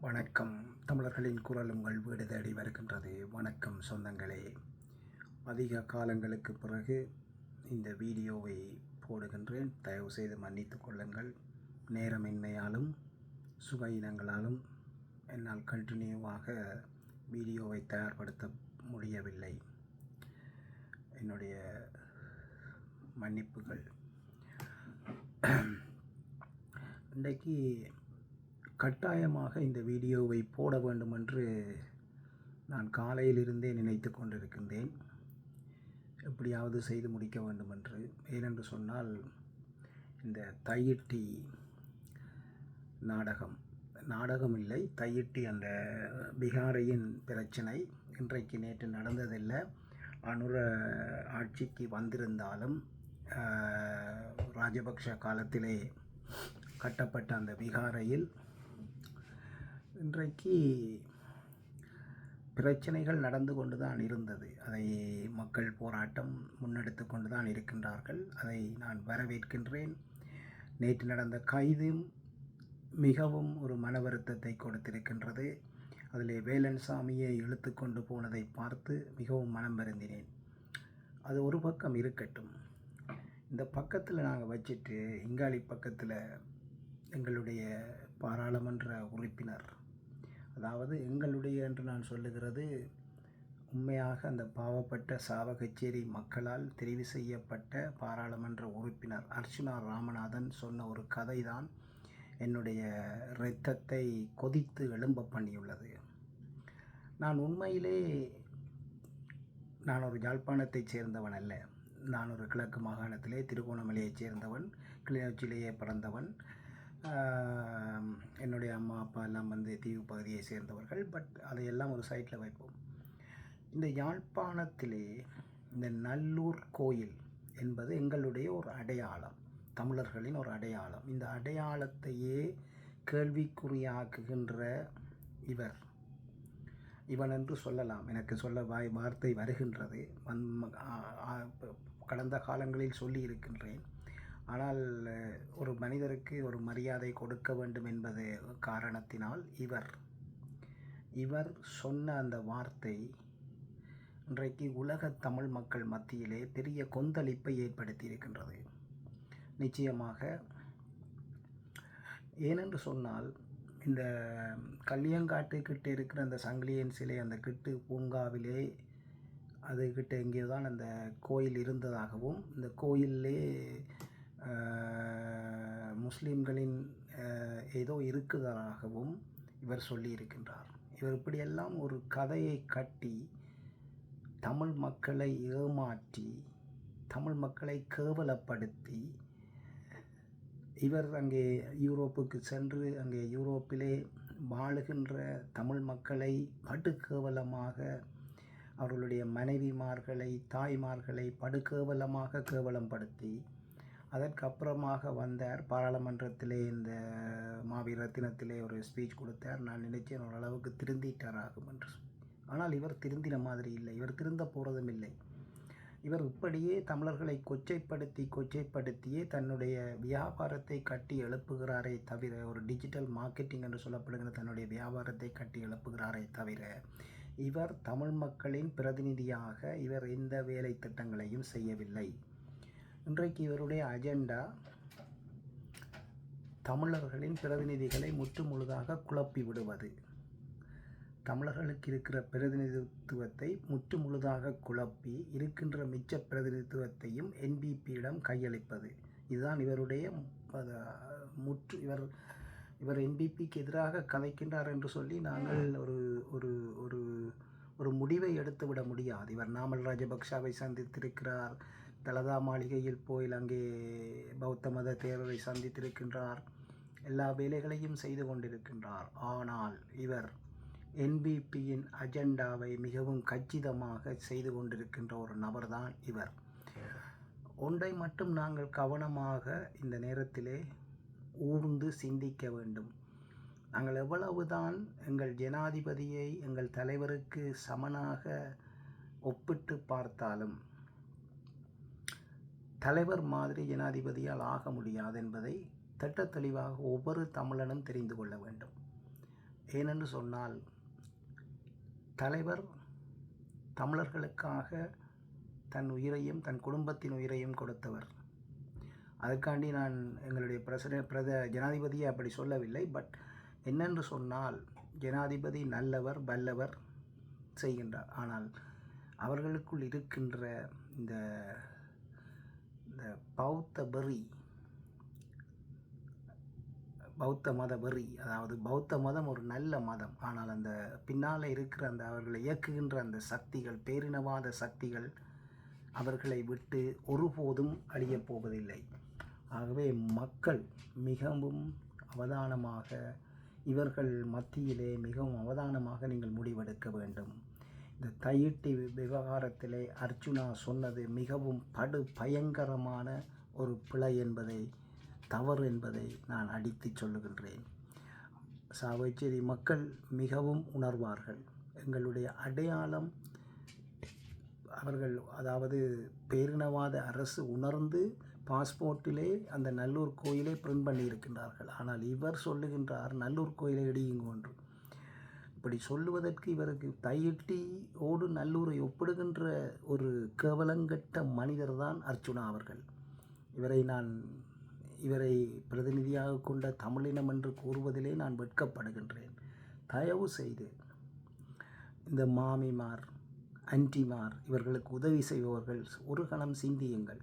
வணக்கம். தமிழர்களின் குரல் உங்கள் வீடு தேடி வருகின்றது. வணக்கம் சொந்தங்களே. அதிக காலங்களுக்கு பிறகு இந்த வீடியோவை போடுகின்றேன். தயவு செய்து மன்னித்து கொள்ளுங்கள். நேரமின்மையாலும் சுகையினங்களாலும் என்னால் கண்டினியூவாக வீடியோவை தயார்படுத்த முடியவில்லை. என்னுடைய மன்னிப்புகள். இன்றைக்கு கட்டாயமாக இந்த வீடியோவை போட வேண்டும் என்று நான் காலையிலிருந்தே நினைத்து கொண்டிருக்கின்றேன். எப்படியாவது செய்து முடிக்க வேண்டும் என்று ஏனென்று சொன்னால் இந்த தையிட்டி நாடகம். நாடகம் இல்லை தையிட்டி அந்த பிகாரியின் பிரச்சனை இன்றைக்கு நேற்று நடந்ததில்லை. அனுர ஆட்சிக்கு வந்திருந்தாலும் ராஜபக்ஷ காலத்திலே கட்டப்பட்ட அந்த பீகாரையில் இன்றைக்கு பிரச்சனைகள் நடந்து கொண்டு தான் இருந்தது. அதை மக்கள் போராட்டம் முன்னெடுத்து கொண்டு தான் இருக்கின்றார்கள். அதை நான் வரவேற்கின்றேன். நேற்று நடந்த கைதும் மிகவும் ஒரு மன வருத்தத்தை கொடுத்திருக்கின்றது. அதிலே வேலன் சாமியை இழுத்து கொண்டு போனதை பார்த்து மிகவும் மனம் வருந்தினேன். அது ஒரு பக்கம் இருக்கட்டும். இந்த பக்கத்தில் நாங்கள் வச்சுட்டு இங்காளி பக்கத்தில் எங்களுடைய பாராளுமன்ற உறுப்பினர் அதாவது எங்களுடைய என்று நான் சொல்லுகிறது உண்மையாக அந்த பாவப்பட்ட சாவகச்சேரி மக்களால் தெரிவு செய்யப்பட்ட பாராளுமன்ற உறுப்பினர் அர்ச்சுனா ராமநாதன் சொன்ன ஒரு கதை தான் என்னுடைய இரத்தத்தை கொதித்து எழும்ப பண்ணியுள்ளது. நான் உண்மையிலே நான் ஒரு யாழ்ப்பாணத்தைச் சேர்ந்தவன் அல்ல. நான் ஒரு கிழக்கு மாகாணத்திலே திருகோணமலையைச் சேர்ந்தவன் கிளிநொச்சியிலேயே பிறந்தவன். என்னுடைய அம்மா அப்பா எல்லாம் வந்து தீவு பகுதியை சேர்ந்தவர்கள். பட் அதையெல்லாம் ஒரு சைட்டில் வைப்போம். இந்த யாழ்ப்பாணத்திலே இந்த நல்லூர் கோயில் என்பது எங்களுடைய ஒரு அடையாளம். தமிழர்களின் ஒரு அடையாளம். இந்த அடையாளத்தையே கேள்விக்குறியாக்குகின்ற இவர். இவன் என்று சொல்லலாம். எனக்கு சொல்ல வாய் வார்த்தை வருகின்றது. வந் கடந்த காலங்களில் சொல்லி இருக்கின்றேன் ஆனால் ஒரு மனிதருக்கு ஒரு மரியாதை கொடுக்க வேண்டும் என்பது காரணத்தினால் இவர் இவர் சொன்ன அந்த வார்த்தை இன்றைக்கு உலக தமிழ் மக்கள் மத்தியிலே பெரிய கொந்தளிப்பை ஏற்படுத்தி இருக்கின்றது நிச்சயமாக ஏனென்று சொன்னால் இந்த கல்லியங்காட்டு கிட்டே இருக்கிற அந்த சங்கிலியன் சிலை அந்த கிட்டு பூங்காவிலே அது கிட்ட இங்கே தான் அந்த கோயில் இருந்ததாகவும் இந்த கோயிலே முஸ்லீம்களின் ஏதோ இருக்குதாகவும் இவர் சொல்லியிருக்கின்றார். இவர் இப்படியெல்லாம் ஒரு கதையை கட்டி தமிழ் மக்களை ஏமாற்றி தமிழ் மக்களை கேவலப்படுத்தி இவர் அங்கே யூரோப்புக்கு சென்று அங்கே யூரோப்பிலே வாழுகின்ற தமிழ் மக்களை படுகேவலமாக அவர்களுடைய மனைவிமார்களை தாய்மார்களை படுகேவலமாக கேவலப்படுத்தி அதற்கப்புறமாக வந்தார். பாராளுமன்றத்திலே இந்த மாவீரத்தினத்திலே ஒரு ஸ்பீச் கொடுத்தார். நான் நினைச்சேன் ஓரளவுக்கு திருந்திட்டார் ஆகும் என்று ஆனால் இவர் திருந்தின மாதிரி இல்லை. இவர் திருந்த போகிறதும் இல்லை. இவர் இப்படியே தமிழர்களை கொச்சைப்படுத்தி கொச்சைப்படுத்தியே தன்னுடைய வியாபாரத்தை கட்டி எழுப்புகிறாரே தவிர ஒரு டிஜிட்டல் மார்க்கெட்டிங் என்று சொல்லப்படுகிற தன்னுடைய வியாபாரத்தை கட்டி எழுப்புகிறாரே தவிர இவர் தமிழ் மக்களின் பிரதிநிதியாக இவர் எந்த வேலை திட்டங்களையும் செய்யவில்லை. இன்றைக்கு இவருடைய அஜெண்டா தமிழர்களின் பிரதிநிதிகளை முற்றுமுழுதாக குழப்பி விடுவது. தமிழர்களுக்கு இருக்கிற பிரதிநிதித்துவத்தை முற்று முழுதாக குழப்பி இருக்கின்ற மிச்ச பிரதிநிதித்துவத்தையும் என்பிபியிடம் கையளிப்பது. இதுதான் இவருடைய முற்று இவர் இவர் என்பிபிக்கு எதிராக கதைக்கின்றார் என்று சொல்லி நாங்கள் ஒரு ஒரு ஒரு ஒரு முடிவை எடுத்துவிட முடியாது. இவர் நாமல் ராஜபக்ஷவை சந்தித்திருக்கிறார். தலதா மாளிகையில் போய் அங்கே பௌத்த மத தேரரை சந்தித்திருக்கின்றார். எல்லா வேலைகளையும் செய்து கொண்டிருக்கின்றார். ஆனால் இவர் என்பிபியின் அஜெண்டாவை மிகவும் கச்சிதமாக செய்து கொண்டிருக்கின்ற ஒரு நபர்தான் இவர். ஒன்றை மட்டும் நாங்கள் கவனமாக இந்த நேரத்திலே ஊர்ந்து சிந்திக்க வேண்டும். நாங்கள் எவ்வளவுதான் எங்கள் ஜனாதிபதியை எங்கள் தலைவருக்கு சமனாக ஒப்பிட்டு பார்த்தாலும் தலைவர் மாதிரி ஜனாதிபதியால் ஆக முடியாது என்பதை திட்ட தெளிவாக ஒவ்வொரு தமிழனும் தெரிந்து கொள்ள வேண்டும். ஏனென்று சொன்னால் தலைவர் தமிழர்களுக்காக தன் உயிரையும் தன் குடும்பத்தின் உயிரையும் கொடுத்தவர். அதற்காண்டி நான் எங்களுடைய பிரசிடென்ட் பிரத ஜனாதிபதியை அப்படி சொல்லவில்லை. பட் என்னென்று சொன்னால் ஜனாதிபதி நல்லவர் வல்லவர் செய்கின்றார். ஆனால் அவர்களுக்குள் இருக்கின்ற இந்த இந்த பௌத்த பரி பௌத்த மத வெறி அதாவது பௌத்த மதம் ஒரு நல்ல மதம். ஆனால் அந்த பின்னால் இருக்கிற அந்த அவர்களை இயக்குகின்ற அந்த சக்திகள் பேரினவாத சக்திகள் அவர்களை விட்டு ஒருபோதும் அழியப் போவதில்லை. ஆகவே மக்கள் மிகவும் அவதானமாக இவர்கள் மத்தியிலே மிகவும் அவதானமாக நீங்கள் முடிவெடுக்க வேண்டும். இந்த தயிட்டி விவகாரத்திலே அர்ஜுனா சொன்னது மிகவும் படு பயங்கரமான ஒரு பிழை என்பதை தவறு என்பதை நான் அடித்து சொல்லுகின்றேன். சாவச்சேரி மக்கள் மிகவும் உணர்வார்கள். எங்களுடைய அடையாளம் அவர்கள் அதாவது பேரினவாத அரசு உணர்ந்து பாஸ்போர்ட்டிலே அந்த நல்லூர் கோயிலை பிரிண்ட் பண்ணியிருக்கின்றார்கள். ஆனால் இவர் சொல்லுகின்றார் நல்லூர் கோயிலை இடியுங்க ஒன்று இப்படி சொல்லுவதற்கு இவருக்கு தையிட்டி ஓடு நல்லூரை ஒப்பிடுகின்ற ஒரு கேவலங்கட்ட மனிதர் தான் அர்ச்சுனா அவர்கள். இவரை நான் இவரை பிரதிநிதியாக கொண்ட தமிழினம் என்று கூறுவதிலே நான் வெட்கப்படுகின்றேன். தயவு செய்து இந்த மாமிமார் அன்டிமார் இவர்களுக்கு உதவி செய்பவர்கள் ஒரு கணம் சிந்தியுங்கள்.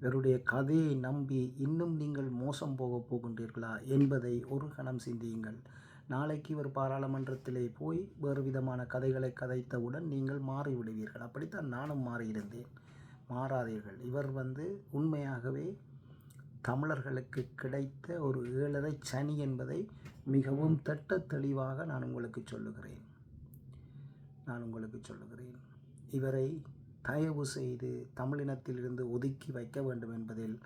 இவருடைய கதையை நம்பி இன்னும் நீங்கள் மோசம் போகப் போகின்றீர்களா என்பதை ஒரு கணம் சிந்தியுங்கள். நாளைக்கு இவர் பாராளுமன்றத்திலே போய் வேறு விதமான கதைகளை கதைத்தவுடன் நீங்கள் மாறிவிடுவீர்கள். அப்படித்தான் நானும் மாறியிருந்தேன். மாறாதீர்கள். இவர் வந்து உண்மையாகவே தமிழர்களுக்கு கிடைத்த ஒரு ஏழரை சனி என்பதை மிகவும் தட்ட தெளிவாக நான் உங்களுக்கு சொல்லுகிறேன். நான் உங்களுக்கு சொல்லுகிறேன். இவரை தயவு செய்து தமிழினத்திலிருந்து ஒதுக்கி வைக்க வேண்டும் என்பதில்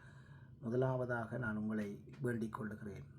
முதலாவதாக நான் உங்களை வேண்டிக் கொள்ளுகிறேன்.